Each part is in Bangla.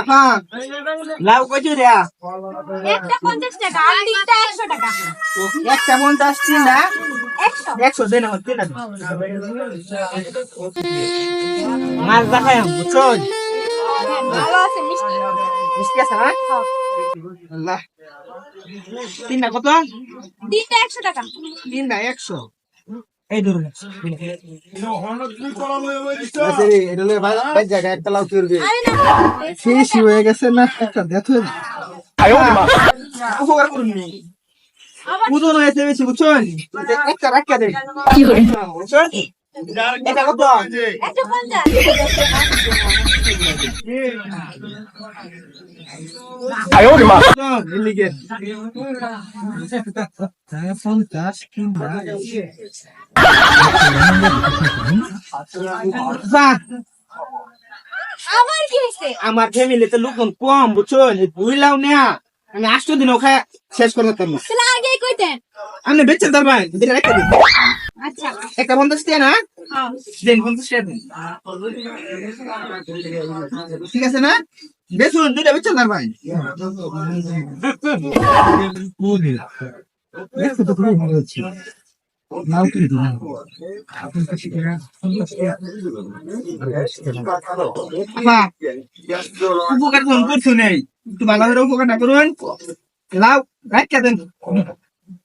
আপা লাউ কইছো রে? একটা পঞ্চাশ টাকা আর তিনটা একশো টাকা। একটা পঞ্চাশ না একশো। একশো দেন না মাছ দেখাই বুঝছ ভালো আছে মিষ্টি। মিষ্টি আছে না আল্লাহ। তিনটা কত? তিনটা একশো টাকা। তিনটা একশো। এই ধরুন একটা লাউ না। শেষ হয়ে গেছে না একটা দেখ উপকার করুন নি। বেশি বুঝছ? একটা রাখা দেবে এটা কত? একটা পঞ্চাশ এলিগে পঞ্চাশ কিংবা আবার কি হয়েছে? আমার ফ্যামিলিতে লোকজন কম বুঝছ? বুঝলাম না আমি আটশো দিন ওখানে শেষ করে দিতাম। না তাহলে আগেই কইতেন? আপনি বেচেন তার ভাই। রেখে দিন আচ্ছা একটা পঞ্চাশ টাকা না? হ্যাঁ। দেন পঞ্চাশ ঠিক আছে না? বেচুন দুইটা বেচেন ভাই? না আপা উপকার কোন করছ নেই। একটু ভালো করে উপকার না করুন। লাউ রাখা দেন।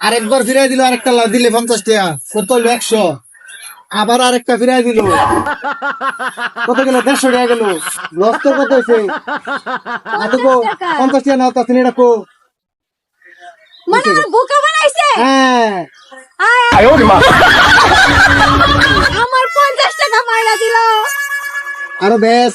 টাকা আর একবার ফিরাই দিল আরেকটা দিলে পঞ্চাশ টাকা। কত হলো একশো। আবার আরেকটা ফিরাই দিল। কত গেল? দেড়শো টাকা গেল। লস তো কত হয়েছে? পঞ্চাশ টাকা নাও তা তিনি এটা কো। মানে আমার বোকা বানাইছে? হ্যাঁ। আমার পঞ্চাশ টাকা মাইরা দিল। আরও বেশ।